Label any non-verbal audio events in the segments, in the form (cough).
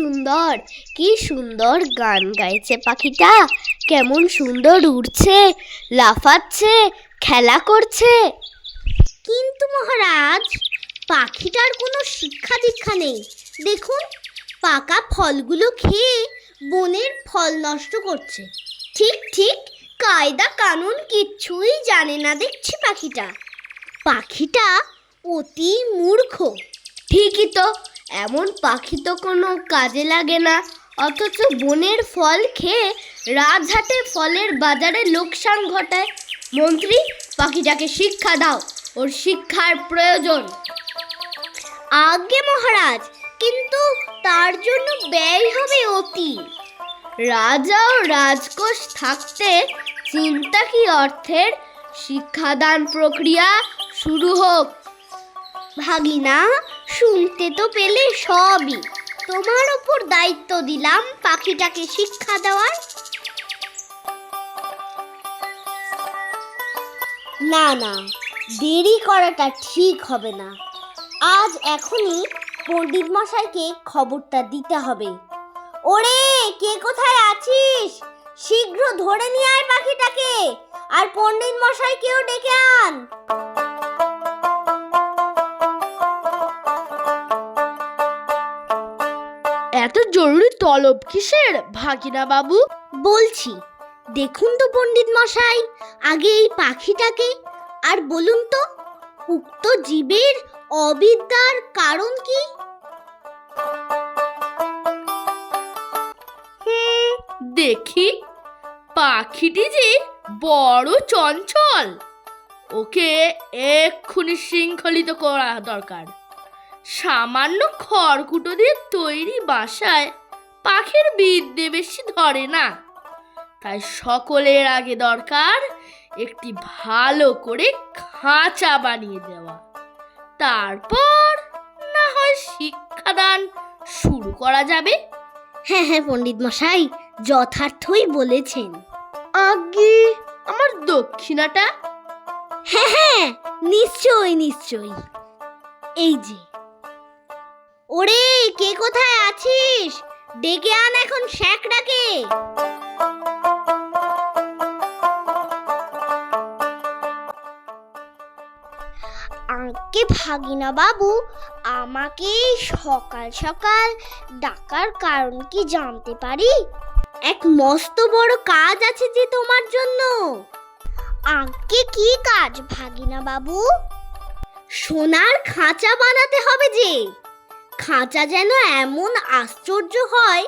সুন্দর, কি সুন্দর গান গাইছে পাখিটা। কেমন সুন্দর উড়ছে, লাফাচ্ছে, খেলা করছে। কিন্তু মহারাজ, পাখিটার কোনো শিক্ষা দীক্ষা নেই। দেখুন, পাকা ফলগুলো খেয়ে বনের ফল নষ্ট করছে। ঠিক ঠিক, কায়দা কানুন কিচ্ছুই জানে না দেখছি পাখিটা। পাখিটা অতি মূর্খ। ঠিকই তো এমন পাখি তো কোনো কাজে লাগে না। অথচ বনের ফল খেয়ে রাজহাটে ফলের বাজারে লোকসান ঘটায়। মন্ত্রী, পাখিটাকে শিক্ষা দাও, ওর শিক্ষার প্রয়োজন। আগে মহারাজ, কিন্তু তার জন্য ব্যয় হবে অতি। রাজা ও রাজকোষ থাকতে চিন্তা কি অর্থের? শিক্ষাদান প্রক্রিয়া শুরু হোক। ভাগিনা শুনতে তো পেলে সবই। তোমার ওপর দায়িত্ব দিলাম পাখিটাকে শিক্ষা দেওয়ার। না না, দেরি করাটা ঠিক হবে না। আজ এখনই পণ্ডিত মশাইকে খবরটা দিতে হবে। ওরে, কে কোথায় আছিস? শীঘ্র ধরে নিয়ে আয় পাখিটাকে, আর পণ্ডিত মশাইকেও ডেকে আন। এত জরুরি তলব কিসের ভাগিনা বাবু? বলছি দেখুন তো পণ্ডিত মশাই আগে এই পাখিটাকে আর বলুন তো উক্ত জীবের অবিদ্যার কারণ কি? দেখি। পাখিটি যে বড় চঞ্চল ওকে এক্ষুনি শৃঙ্খলিত করা দরকার। সামান্য খড়কুটো দিয়ে তৈরি বাসায় পাখির বিদ্যে বেশি ধরে না। তাই সকলের আগে দরকার একটি ভালো করে খাঁচা বানিয়ে দেওয়া। তারপর না হয় শিক্ষাদান শুরু করা যাবে। হ্যাঁ হ্যাঁ পণ্ডিত মশাই যথার্থই বলেছেন। আগে আমার দক্ষিণাটা? হ্যাঁ হ্যাঁ নিশ্চয়ই নিশ্চয়ই। এই যে ওরে, কে কোথায় আছিস? ডেকে আন এখন শ্যাকটাকে আঁকে ভাগিনা বাবু আমাকে সকাল সকাল ডাকার কারণ কি জানতে পারি? এক মস্ত বড় কাজ আছে যে তোমার জন্য। আঁকে কি কাজ, ভাগিনা বাবু? সোনার খাঁচা বানাতে হবে যে। খাঁচা যেন এমন আশ্চর্য হয়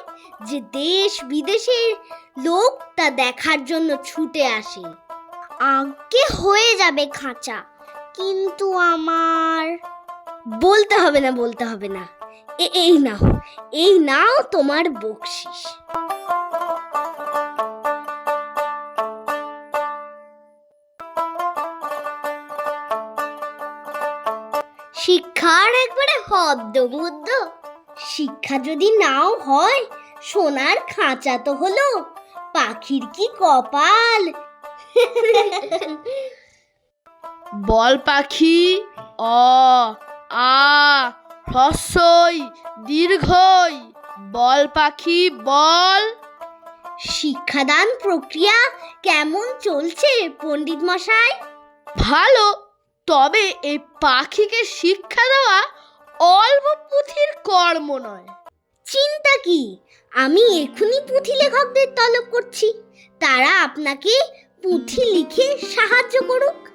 যে দেশ বিদেশের লোক তা দেখার জন্য ছুটে আসে। আগে হয়ে যাবে খাঁচা, কিন্তু আমার বলতে হবে না, বলতে হবে না। এই নাও এই নাও তোমার বকশিস। শিক্ষার একবারে হদ্দ মুদ্দ শিক্ষা যদি নাও হয় সোনার খাঁচা তো হলো পাখির কি কপাল? (laughs) বল পাখি অ আ হ্রস্বই দীর্ঘই বল পাখি বল। শিক্ষাদান প্রক্রিয়া কেমন চলছে পণ্ডিত মশাই ভালো। তবে এই পাখিকে শিক্ষা দেওয়া অল্প পুঁথির কর্ম নয়। চিন্তা কি? আমি এখুনি পুঁথি লেখকদের তলব করছি। তারা আপনাকে পুঁথি লিখে সাহায্য করুক।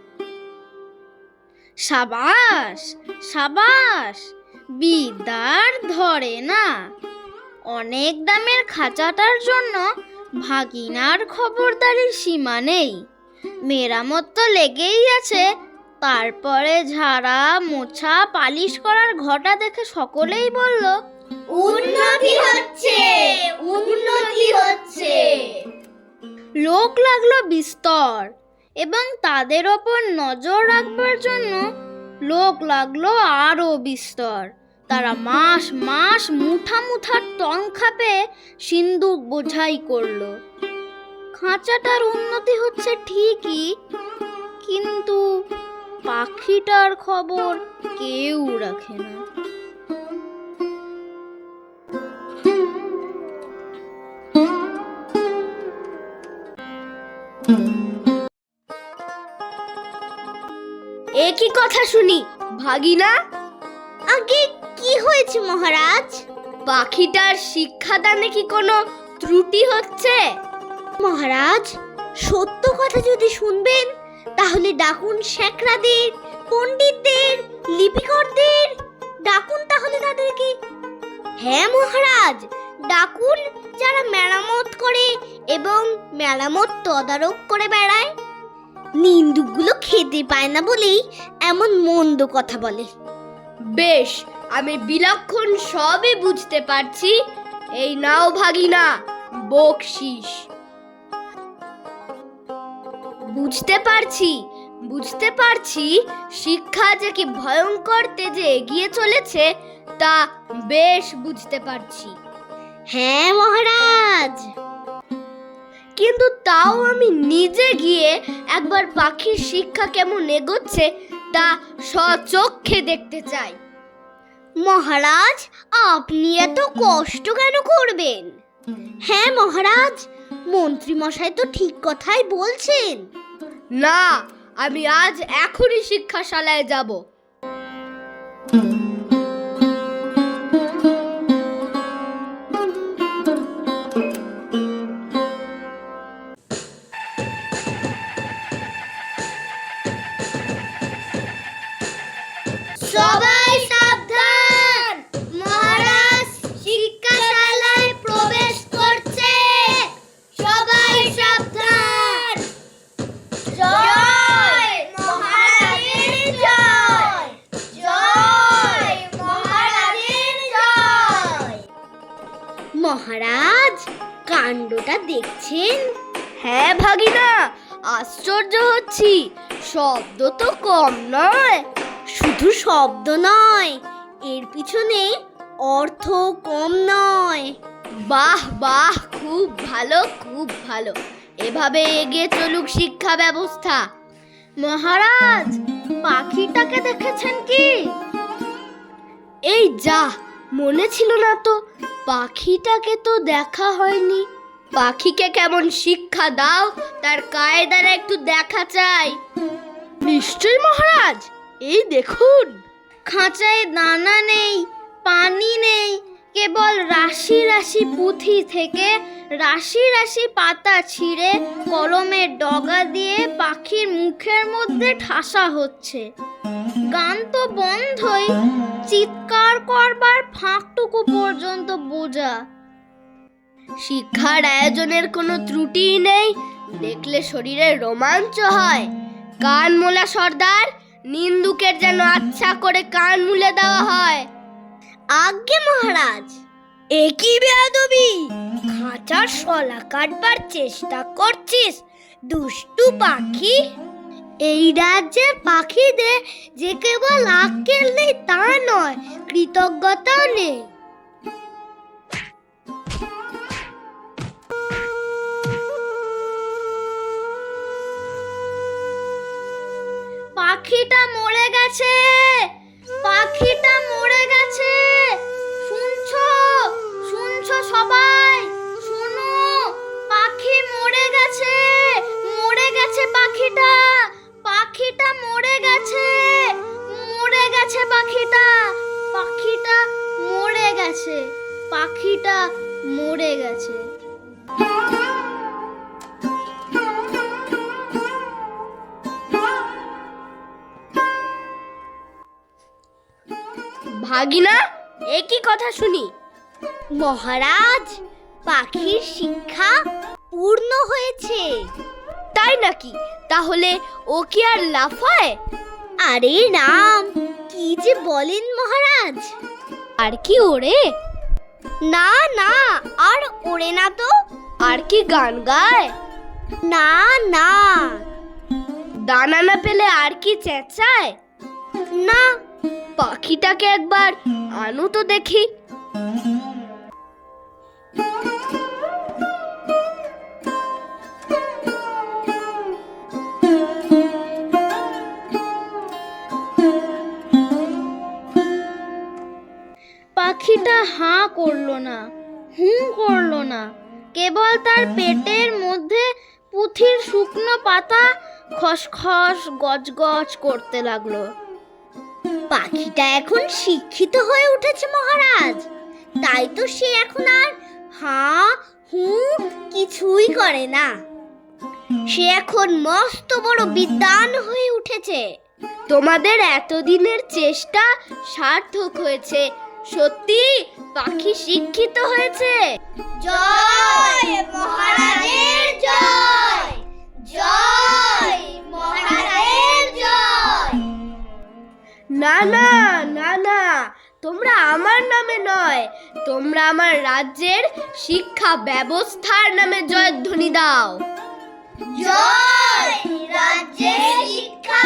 সাবাস সাবাস বিদ্যার ধরে না। অনেক দামের খাঁচাটার জন্য ভাগিনার খবরদারির সীমা নেই। মেরামত তো লেগেই আছে তারপরে ঝাড়া মোছা পালিশ করার ঘটা দেখে সকলেই বলল উন্নতি হচ্ছে উন্নতি হচ্ছে। লোক লাগল বিস্তর এবং তাদের ওপর নজর রাখবার জন্য লোক লাগল আরও বিস্তর। তারা মাস মাস মুঠা মুঠা টংখা পেয়ে সিন্দুক বোঝাই করল। খাঁচাটার উন্নতি হচ্ছে ঠিকই কিন্তু পাখিটার খবর কেউ রাখে না। একই কথা শুনি ভাগিনা। আগে কি হয়েছে মহারাজ? পাখিটার শিক্ষাদানে কি কোনো ত্রুটি হচ্ছে? মহারাজ সত্য কথা যদি শুনবেন তাহলে ডাকুন শেখরাদের, পণ্ডিতদের, লিপিকরদের। ডাকুন তাহলে তাদেরকে। হ্যাঁ মহারাজ, ডাকুন যারা মেরামত করে এবং মেরামত তদারক করে বেড়ায়। নিন্দুকগুলো খেতে পায় না বলেই এমন মন্দ কথা বলে। বেশ, আমি বিলক্ষণ সবই বুঝতে পারছি। এই নাও ভাগিনা, বকশিস। বুঝতে পারছি বুঝতে পারছি শিক্ষা যে কি ভয়ঙ্কর তেজে এগিয়ে চলেছে, তা বেশ বুঝতে পারছি। হ্যাঁ মহারাজ। কিন্তু তাও আমি নিজে গিয়ে একবার পাখির শিক্ষা কেমন এগোচ্ছে, তা সচক্ষে দেখতে চাই। মহারাজ, আপনি এত কষ্ট কেন করবেন? হ্যাঁ মহারাজ মন্ত্রী মশাই তো ঠিক কথাই বলছেন। না আমি আজ এখনই শিক্ষাশালায় যাব। শব্দ তো কম নয়, শুধু শব্দ নয়, এর পিছনে অর্থ কম নয়। বাহ বাহ, খুব ভালো খুব ভালো। এভাবে এগিয়ে চলুক শিক্ষা ব্যবস্থা। মহারাজ, পাখিটাকে দেখেছেন কি? এই যা, মনে ছিল না তো, পাখিটাকে তো দেখা হয়নি। পাখিকে কেমন শিক্ষা দাও, তার কায়দারা একটু দেখা চাই। নিশ্চয় মহারাজ। এই দেখুন। খাঁচায় দানা নেই, পানি নেই, কেবল রাশি রাশি পুঁথি থেকে রাশি রাশি পাতা ছিঁড়ে কলমের ডগা দিয়ে পাখির মুখের মধ্যে ঠাসা হচ্ছে। গান তো বন্ধই, চিৎকার করবার ফাঁকটুকু পর্যন্ত বোঝা। শিক্ষার আয়োজনের কোনো ত্রুটিই নেই, দেখলে শরীরে রোমাঞ্চ হয়। কান মোলা সর্দার, নিন্দুকের যেন আচ্ছা করে কান মুলে দেওয়া হয়। আজ্ঞে মহারাজ একই বেয়াদবি? খাঁচার শলা কাটবার চেষ্টা করছিস, দুষ্টু পাখি? এই রাজ্যের পাখিদের যে কেবল আক্কেল নেই, তা নয়, কৃতজ্ঞতাও নেই। পাখিটা মরে গেছে। পাখিটা মরে গেছে। শুনছো? শুনছো সবাই? শুনো, পাখি মরে গেছে। মরে গেছে পাখিটা। পাখিটা মরে গেছে। মরে গেছে পাখিটা। পাখিটা মরে গেছে। পাখিটা মরে গেছে। ভাগিনা, একই কথা শুনি। মহারাজ, পাখির শিক্ষা পূর্ণ হয়েছে। তাই নাকি? তাহলে ও কি আর লাফায়? আরে রাম, কি যে বলেন মহারাজ? আর কি ওড়ে? না না, আর ওড়ে না তো। আর কি গান গায়? না না। দানা না পেলে আর কি চেঁচায়? না পাখিটাকে একবার আনো তো দেখি। পাখিটা হাঁ করল না, হুঁ করল না। কেবল তার পেটের মধ্যে পুঁথির শুকনো পাতা খসখস গজগজ করতে লাগল। পাখিটা এখন শিক্ষিত হয়ে উঠেছে, মহারাজ। তাই তো সে এখন আর হা, হু কিছুই করে না। সে এখন মস্ত বড় বিদ্বান হয়ে উঠেছে। তোমাদের এতদিনের চেষ্টা সার্থক হয়েছে। সত্যি পাখি শিক্ষিত হয়েছে। জয় না না না না। তোমরা আমার নামে নয়, তোমরা আমার রাজ্যের শিক্ষা ব্যবস্থার নামে জয়ধ্বনি দাও। জয় রাজ্যের শিক্ষা